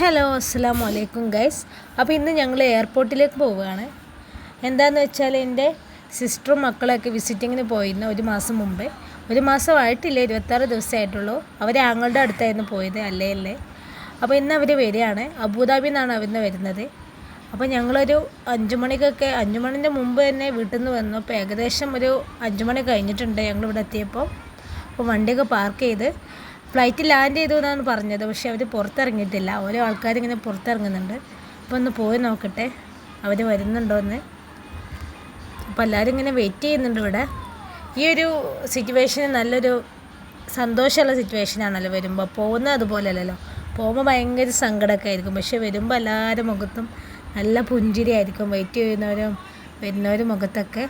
Hello അസ്സാം വലൈക്കും guys. അപ്പോൾ ഇന്ന് ഞങ്ങൾ എയർപോർട്ടിലേക്ക് പോവുകയാണ്. എന്താണെന്ന് വെച്ചാൽ എന്റെ സിസ്റ്ററും മക്കളൊക്കെ വിസിറ്റിങ്ങിന് പോയിരുന്നു ഒരു മാസം മുമ്പേ. ഒരു മാസമായിട്ടില്ല ഇരുപത്താറ് ദിവസമായിട്ടുള്ളൂ അവർ ആങ്ങളുടെ അടുത്തായിരുന്നു പോയത് അല്ലേ അല്ലേ? അപ്പോൾ ഇന്ന് അവർ വരികയാണ്. അബുദാബിയിൽ നിന്നാണ് അവർ വരുന്നത്. അപ്പോൾ ഞങ്ങളൊരു അഞ്ചു മണിക്കൊക്കെ അഞ്ചു മണിന്റെ മുമ്പ് തന്നെ വീട്ടിൽ നിന്ന് വന്നു. അപ്പോൾ ഏകദേശം ഒരു അഞ്ചു മണി കഴിഞ്ഞിട്ടുണ്ട് ഞങ്ങൾ ഇവിടെ എത്തിയപ്പോൾ. അപ്പോൾ വണ്ടിയൊക്കെ പാർക്ക് ചെയ്ത് ഫ്ലൈറ്റ് ലാൻഡ് ചെയ്തു എന്നാണ് പറഞ്ഞത്. പക്ഷെ അവർ പുറത്തിറങ്ങിയിട്ടില്ല. ഓരോ ആൾക്കാരിങ്ങനെ പുറത്തിറങ്ങുന്നുണ്ട്. അപ്പോൾ ഒന്ന് പോയി നോക്കട്ടെ. അവർ വരുന്നുണ്ടോ എന്ന് അപ്പോൾ എല്ലാവരും ഇങ്ങനെ വെയിറ്റ് ചെയ്യുന്നുണ്ട് ഇവിടെ. ഈ ഒരു സിറ്റുവേഷൻ നല്ലൊരു സന്തോഷമുള്ള സിറ്റുവേഷനാണല്ലോ വരുമ്പോൾ പോകുന്ന അതുപോലെയല്ലല്ലോ. പോകുമ്പോൾ ഭയങ്കര സങ്കടമൊക്കെ ആയിരിക്കും പക്ഷെ വരുമ്പോൾ എല്ലാവരുടെ മുഖത്തും നല്ല പുഞ്ചിരി ആയിരിക്കും വെയിറ്റ് ചെയ്യുന്നവരും വരുന്നവരും മുഖത്തൊക്കെ.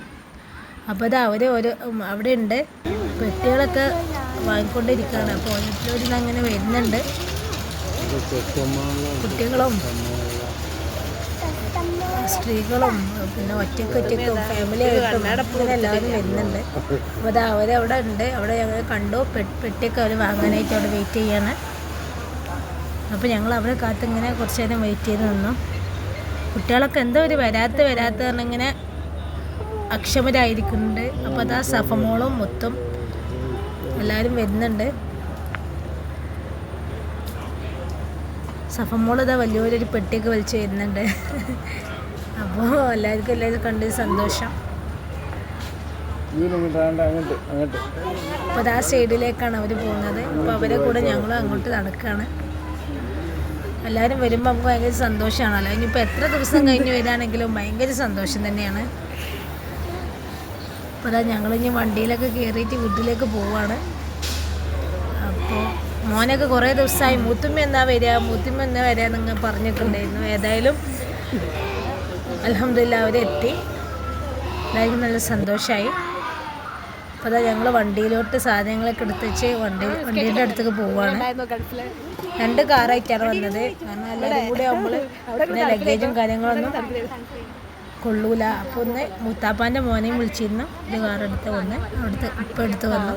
അപ്പോൾ അത് അവർ ഒരു അവിടെ ഉണ്ട് പെട്ടികളൊക്കെ വാങ്ങിക്കൊണ്ടിരിക്കുകയാണ്. അപ്പോൾ ഓരോരുത്തരും അങ്ങനെ വരുന്നുണ്ട്. കുട്ടികളും സ്ത്രീകളും പിന്നെ ഒറ്റയ്ക്ക് ഒറ്റയ്ക്കും ഫാമിലി ആയിട്ടും എല്ലാവരും വരുന്നുണ്ട്. അപ്പോൾ അത് അവരവിടെ ഉണ്ട്. അവിടെ ഞങ്ങൾ കണ്ടു. പെട്ടിയൊക്കെ അവർ വാങ്ങാനായിട്ട് അവിടെ വെയിറ്റ് ചെയ്യാണ്. അപ്പോൾ ഞങ്ങൾ അവരെ കാത്ത് ഇങ്ങനെ കുറച്ച് നേരം വെയിറ്റ് ചെയ്ത് നിന്നു. കുട്ടികളൊക്കെ എന്തോ ഒരു വരാത്ത വരാത്ത പറഞ്ഞിങ്ങനെ അക്ഷമരായിരിക്കുന്നുണ്ട്. അപ്പോൾ അതാ സഫമോളും മുത്തും എല്ലാവരും വരുന്നുണ്ട്. സഫമോൾ ഇതാ വലിയൊരു പെട്ടിയൊക്കെ വലിച്ചു വരുന്നുണ്ട്. അപ്പോൾ എല്ലാവർക്കും എല്ലാവരും കണ്ട് സന്തോഷം. അപ്പോൾ ആ സൈഡിലേക്കാണ് അവർ പോകുന്നത്. അപ്പോൾ അവരെ കൂടെ ഞങ്ങളും അങ്ങോട്ട് നടക്കുകയാണ് എല്ലാവരും വരുമ്പോൾ നമുക്ക് ഭയങ്കര സന്തോഷമാണല്ലോ ഇനിയിപ്പോൾ എത്ര ദിവസം കഴിഞ്ഞ് വരികയാണെങ്കിലും ഭയങ്കര സന്തോഷം തന്നെയാണ്. അതാ ഞങ്ങളിനി വണ്ടിയിലൊക്കെ കയറിയിട്ട് വീട്ടിലേക്ക് പോവാണ്. അപ്പോൾ മോനൊക്കെ കുറേ ദിവസമായി മൂത്തുമ്മ എന്നാ വരിക മൂത്തുമ്മ എന്നാ വരിക നിങ്ങൾ പറഞ്ഞിട്ടുണ്ടായിരുന്നു. ഏതായാലും അലഹമില്ല അവരെത്തി. എല്ലാവർക്കും നല്ല സന്തോഷമായി അപ്പോൾ അതാ ഞങ്ങൾ വണ്ടിയിലോട്ട് സാധനങ്ങളൊക്കെ എടുത്ത് വെച്ച് വണ്ടി വണ്ടിയുടെ അടുത്തേക്ക് പോവുകയാണ് രണ്ട് കാറായിട്ടാണ് വന്നത്. കാരണം എല്ലാവരും കൂടെ നമ്മൾ ലഗേജും കാര്യങ്ങളൊന്നും കൊള്ളൂല. അപ്പോൾ ഒന്ന് മുത്താപ്പാന്റെ മോനെയും വിളിച്ചിരുന്നു. ഇത് കാറെടുത്ത് വന്ന് അവിടുത്തെ ഇപ്പം എടുത്ത് വന്നു.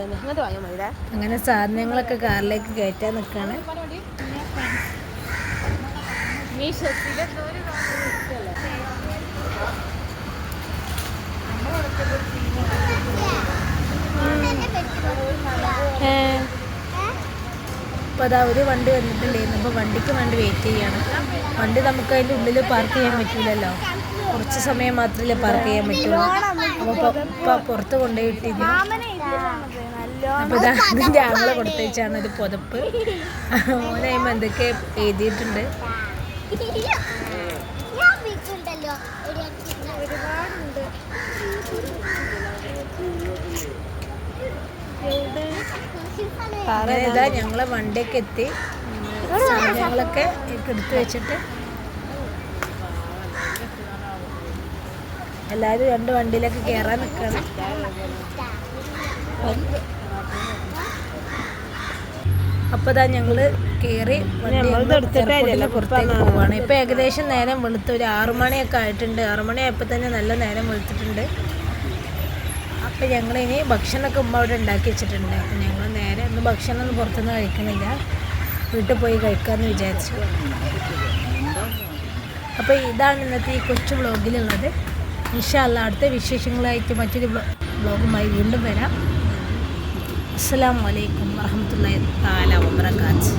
അങ്ങനെ സാധനങ്ങളൊക്കെ കാറിലേക്ക് കയറ്റാൻ നിൽക്കുകയാണ് അപ്പോൾ അതാ ഒരു വണ്ടി വന്നിട്ടില്ലേ അപ്പോൾ വണ്ടിക്ക് വേണ്ടി വെയിറ്റ് ചെയ്യാണ്. വണ്ടി നമുക്ക് അതിന്റെ ഉള്ളിൽ പാർക്ക് ചെയ്യാൻ പറ്റില്ലല്ലോ കുറച്ച് സമയം മാത്രമല്ലേ പാർക്ക് ചെയ്യാൻ പറ്റുള്ളൂ. അപ്പോൾ പുറത്ത് കൊണ്ടുപോയി ഇട്ടിരുന്നു അപ്പോൾ കൊടുത്തേച്ചാണ് ഒരു പുതപ്പ്. ഓനായ്മ എന്തൊക്കെ എഴുതിയിട്ടുണ്ട്? ഞങ്ങളെ വണ്ടിയൊക്കെ എത്തി. സാധനങ്ങളൊക്കെ എടുത്തു വെച്ചിട്ട് എല്ലാവരും രണ്ട് വണ്ടിയിലേക്ക് കയറാൻ നിൽക്കണം അപ്പോൾ ഇതാ ഞങ്ങൾ കയറി വണ്ടി പുറത്തേക്ക് പോവാണ്. ഇപ്പൊ ഏകദേശം നേരം വെളുത്ത്. ഒരു ആറു മണിയൊക്കെ ആയിട്ടുണ്ട്. ആറു മണി ആയപ്പോൾ തന്നെ നല്ല നേരം വെളുത്തിട്ടുണ്ട്. അപ്പോൾ ഇനി ഭക്ഷണമൊക്കെ ഉമ്മ അവിടെ ഉണ്ടാക്കി വെച്ചിട്ടുണ്ട്. അപ്പോൾ ഞങ്ങൾ നേരെ ഒന്നും ഭക്ഷണമൊന്നും പുറത്തുനിന്ന് കഴിക്കണില്ല. വീട്ടിൽ പോയി കഴിക്കാമെന്ന് വിചാരിച്ചു. അപ്പോൾ ഇതാണ് ഇന്നത്തെ ഈ കൊച്ചു വ്ളോഗിലുള്ളത്. ഇൻഷാല്ല അടുത്ത വിശേഷങ്ങളായിട്ട് മറ്റൊരു ബ്ലോഗുമായി വീണ്ടും വരാം. അസ്സാം വലൈക്കും വറഹമത്തല്ലാ താല വബർക്കാത്ത്